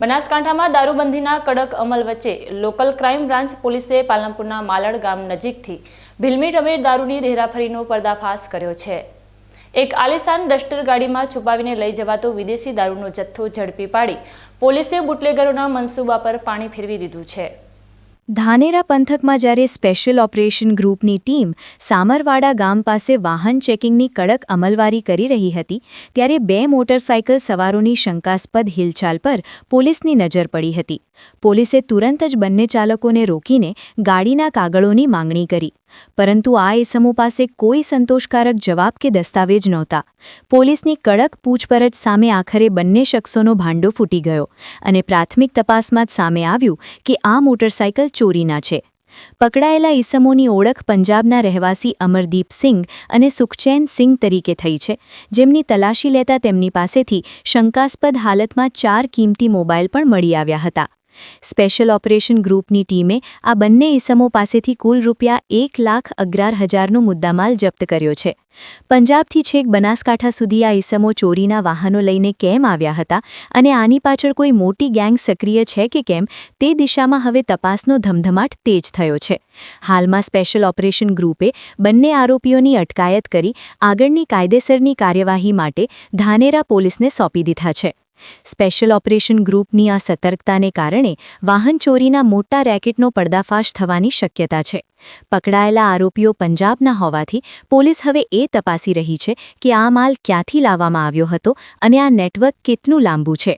બનાસકાંઠામાં દારૂબંધીના કડક અમલ વચ્ચે લોકલ ક્રાઇમ બ્રાન્ચ પોલીસે પાલનપુરના માલડ ગામ નજીકથી ભીલમી ટમીર દારૂની હેરાફેરીનો પર્દાફાશ કર્યો છે. એક આલિશાન ડસ્ટર ગાડીમાં છુપાવીને લઈ જવાતો વિદેશી દારૂનો જથ્થો ઝડપી પાડી પોલીસે બુટલેગરોના મનસૂબા પર પાણી ફેરવી દીધું છે. ધાનેરા પંથકમાં જ્યારે સ્પેશિયલ ઓપરેશન ગ્રુપની ટીમ સામરવાડા ગામ પાસે વાહન ચેકિંગની કડક અમલવારી કરી રહી હતી, ત્યારે બે મોટરસાયકલ સવારોની શંકાસ્પદ હિલચાલ પર પોલીસની નજર પડી હતી. પોલીસે તુરંત જ બંને ચાલકોને રોકીને ગાડીના કાગળોની માંગણી કરી. પરંતુ આ એસમો પાસે કોઈ સંતોષકારક જવાબ કે દસ્તાવેજ નહોતા. પોલીસની કડક પૂછપરછ સામે આખરે બંને શખ્સોનો ભાંડો ફૂટી ગયો અને પ્રાથમિક તપાસમાં જ સામે આવ્યું કે આ મોટરસાયકલ ચોરીના છે. પકડાયેલા ઈસમોની ઓળખ પંજાબના રહેવાસી અમરદીપ સિંઘ અને સુખચેન સિંઘ તરીકે થઈ છે. જેમની તલાશી લેતા તેમની પાસેથી શંકાસ્પદ હાલતમાં ચાર કિંમતી મોબાઈલ પણ મળી આવ્યા હતા. સ્પેશિયલ ઓપરેશન ગ્રુપની ટીમે આ બંને ઈસમો પાસેથી કુલ રૂપિયા એક લાખ અગિયાર હજારનો મુદ્દામાલ જપ્ત કર્યો છે. પંજાબથી છેક બનાસકાંઠા સુધી આ ઈસમો ચોરીના વાહનો લઈને કેમ આવ્યા હતા અને આની પાછળ કોઈ મોટી ગેંગ સક્રિય છે કે કેમ તે દિશામાં હવે તપાસનો ધમધમાટ તેજ થયો છે. હાલમાં સ્પેશિયલ ઓપરેશન ગ્રુપે બંને આરોપીઓની અટકાયત કરી આગળની કાયદેસરની કાર્યવાહી માટે ધાનેરા પોલીસને સોંપી દીધા છે. સ્પેશિયલ ઓપરેશન ગ્રુપની આ સતર્કતાને કારણે વાહન ચોરીના મોટા રેકેટનો પર્દાફાશ થવાની શક્યતા છે. પકડાયેલા આરોપીઓ પંજાબના હોવાથી પોલીસ હવે એ તપાસી રહી છે કે આ માલ ક્યાંથી લાવવામાં આવ્યો હતો અને આ નેટવર્ક કેટલું લાંબુ છે.